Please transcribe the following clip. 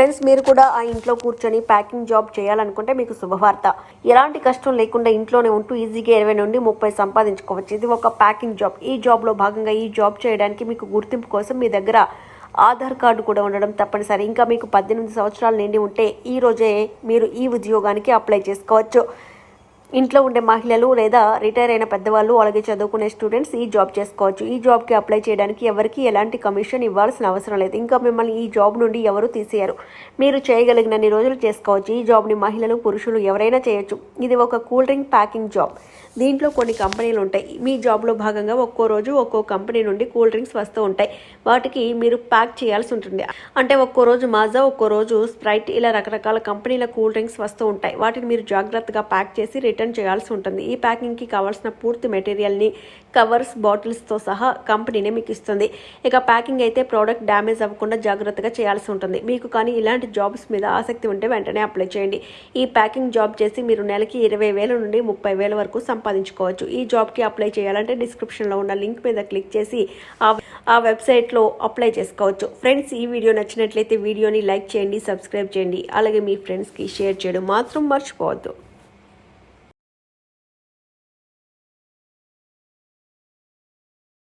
Friends మీరు కూడా ఆ ఇంట్లో కూర్చొని ప్యాకింగ్ జాబ్ చేయాలనుకుంటే మీకు శుభవార్త. ఎలాంటి కష్టం లేకుండా ఇంట్లోనే ఉంటూ ఈజీగా ఇరవై నుండి ముప్పై సంపాదించుకోవచ్చు. ఇది ఒక ప్యాకింగ్ జాబ్. ఈ జాబ్లో భాగంగా ఈ జాబ్ చేయడానికి మీకు గుర్తింపు కోసం మీ దగ్గర ఆధార్ కార్డు కూడా ఉండడం తప్పనిసరి. ఇంకా మీకు పద్దెనిమిది సంవత్సరాలు నిండి ఉంటే ఈ రోజే మీరు ఈ ఉద్యోగానికి అప్లై చేసుకోవచ్చు. ఇంట్లో ఉండే మహిళలు లేదా రిటైర్ అయిన పెద్దవాళ్ళు అలాగే చదువుకునే స్టూడెంట్స్ ఈ జాబ్ చేసుకోవచ్చు. ఈ జాబ్కి అప్లై చేయడానికి ఎవరికి ఎలాంటి కమిషన్ ఇవ్వాల్సిన అవసరం లేదు. ఇంకా మిమ్మల్ని ఈ జాబ్ నుండి ఎవరు తీసేయరు. మీరు చేయగలిగినన్ని రోజులు చేసుకోవచ్చు. ఈ జాబ్ని మహిళలు పురుషులు ఎవరైనా చేయొచ్చు. ఇది ఒక కూల్ డ్రింక్ ప్యాకింగ్ జాబ్. దీంట్లో కొన్ని కంపెనీలు ఉంటాయి. మీ జాబ్లో భాగంగా ఒక్కో రోజు ఒక్కో కంపెనీ నుండి కూల్ డ్రింక్స్ వస్తూ ఉంటాయి. వాటికి మీరు ప్యాక్ చేయాల్సి ఉంటుంది. అంటే ఒక్కో రోజు మాజా ఒక్కో రోజు స్ప్రైట్ ఇలా రకరకాల కంపెనీల కూల్ డ్రింక్స్ వస్తూ ఉంటాయి. వాటిని మీరు జాగ్రత్తగా ప్యాక్ చేసి రిటర్న్ రిటర్న్ చేయాల్సి ఉంటుంది. ఈ ప్యాకింగ్కి కావాల్సిన పూర్తి మెటీరియల్ని కవర్స్ బాటిల్స్తో సహా కంపెనీనే మీకు ఇస్తుంది. ఇక ప్యాకింగ్ అయితే ప్రోడక్ట్ డ్యామేజ్ అవ్వకుండా జాగ్రత్తగా చేయాల్సి ఉంటుంది. మీకు కానీ ఇలాంటి జాబ్స్ మీద ఆసక్తి ఉంటే వెంటనే అప్లై చేయండి. ఈ ప్యాకింగ్ జాబ్ చేసి మీరు నెలకి ఇరవై వేల నుండి ముప్పై వేల వరకు సంపాదించుకోవచ్చు. ఈ జాబ్కి అప్లై చేయాలంటే డిస్క్రిప్షన్లో ఉన్న లింక్ మీద క్లిక్ చేసి ఆ వెబ్సైట్లో అప్లై చేసుకోవచ్చు. ఫ్రెండ్స్ ఈ వీడియో నచ్చినట్లయితే వీడియోని లైక్ చేయండి సబ్స్క్రైబ్ చేయండి. అలాగే మీ ఫ్రెండ్స్కి షేర్ చేయడం మాత్రం మర్చిపోవద్దు.